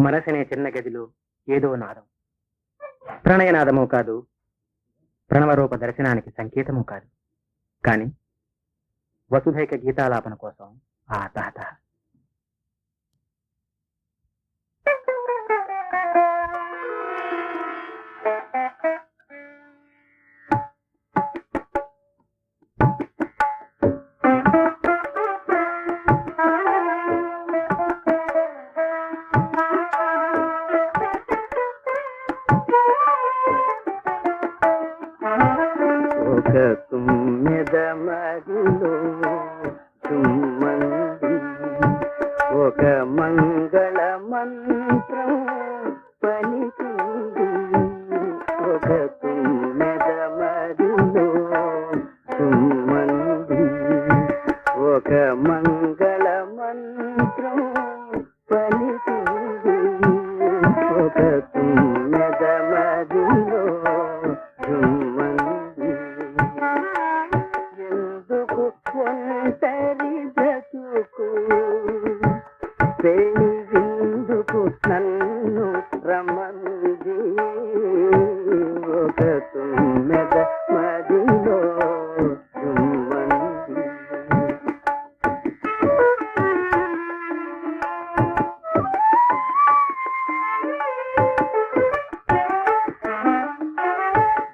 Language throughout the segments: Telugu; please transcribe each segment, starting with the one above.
మనసనే చిన్న గదిలో ఏదో నాదం. ప్రణయనాదము కాదు ప్రణవరూప దర్శనానికి సంకేతము కాదు. కాని వసుధైక గీతాలాపన కోసం ఆ తహతహ ఒక తుమ్మెద తుమ్మంది ఒక మంగళ మంత్రం పలికింది. ఒక తుమ్మెద తుమ్మంది ఒక మంగళ మంత్రం పలికింది. ఒక తుమ్మెద విందుకు నన్ను రమంది ఒక తుమ్మెద మదిలో తుమ్మంది.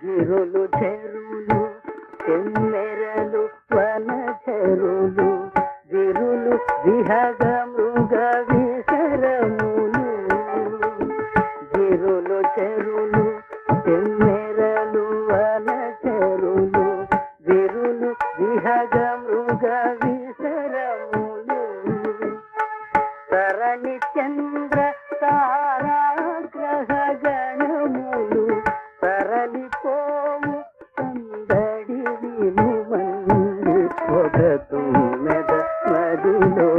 గిరులు చెరులు తెమ్మెరలు వన చెరులు విహగ విసరములు తరణి చంద్ర తారాగ్రహ గణములు తరలిపోవు సందడి వినుమంది ఒక తుమ్మెద మదిలో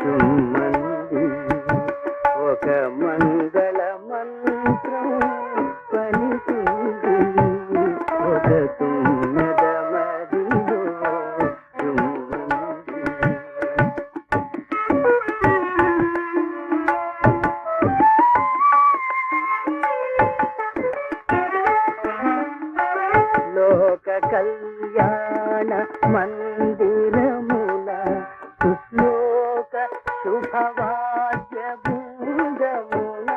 తుమ్మంది ఒక మంగళ మంత్రం పలికింది. కళ్యాణ మందిరముల సుశ్లోక శుభవాద్య బృందముల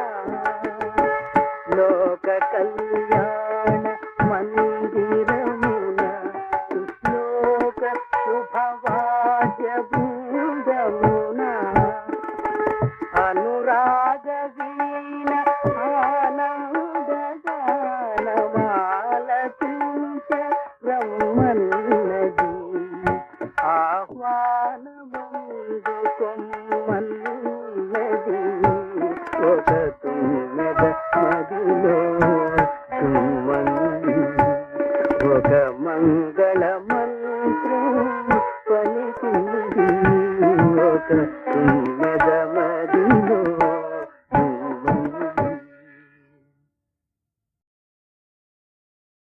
లోక కళ్యాణ మందిరముల సుశ్లోక శుభవాద్య బృందముల